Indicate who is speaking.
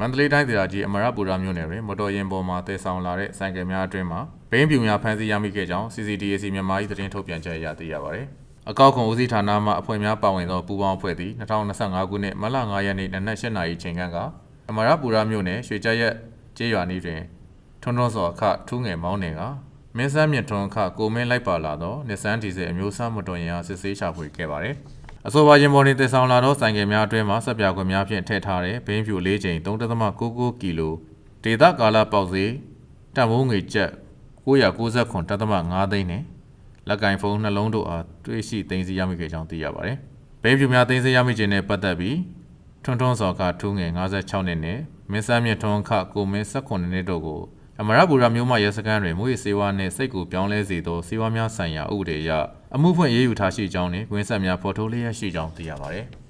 Speaker 1: မန္တလေးတိုင်းဒေသကြီးအမရပူရမြို့နယ်တွင်မော်တော်ယာဉ်ပေါ်မှတည်ဆောင်လာတဲ့ဆိုင်ကယ်များအတွင်းမှာဘိန်းပြူများဖမ်းဆီးရမိခဲ့ကြောင်း CCTAC မြန်မာ၏သတင်းထုတ်ပြန်ချက်အရသိရပါသည်။အကောက်ခွန်ဦးစီးဌာနမှအဖွဲ့များပါဝင်သောပူးပေါင်းအဖွဲ့သည်2025ခုနှစ်မတ်လ9ရက်နေ့နနက်8:00နာရီချိန်ခန့်ကအမရပူရမြို့နယ်ရွှေကြက်ရက်ကျေးရွာနီးတွင်ထွန်းထွန်းစောအခထူးငယ်မောင်းနေကမင်းစမ်းမြင့်ထွန်းအခကိုမင်းလိုက်ပါလာသောနှစ်စန်းဒီဇယ်အမျိုးအစားမတော်ရင်အားစစ်ဆေးရှာဖွေခဲ့ပါသည်။ အဆိုပါရင်ပေါ်တွင်တည်ဆောင်လာသောဆိုင်ကယ်များအတွင်းမှဆက်ပြခွင့်များဖြင့်ထည့်ထားတဲ့ဘိန်းဖြူ၄ချိန်3.99ကီလိုဒေသကာလပေါက်ဈေးတန်ဖိုးငွေကျပ်999.5သိန်းနှင့်လက်ကင်ဖုန်းနှလုံးတို့အားတွေ့ရှိသိမ်းဆည်းရမိခဲ့ကြောင်းသိရပါသည်။ဘိန်းဖြူများသိမ်းဆည်းရမိခြင်းနှင့်ပတ်သက်ပြီးထွန်းထွန်းစော်ကထူးငယ်56နှစ်နှင့်မင်းစမ်းမြင့်ထွန်းခကိုမင်း18နှစ်တို့ကို အမရပူရမျိုးမရဲစခန်းတွင်မွေးစေဝါနှင့်စိတ်ကိုပြောင်းလဲစေသောစေဝါများဆိုင်ရာဥပဒေအရအမှုဖွင့်ရေးယူထားရှိကြောင်းနှင့်ကွင်းဆက်များဖော်ထုတ်လျက်ရှိကြောင်းသိရပါသည်။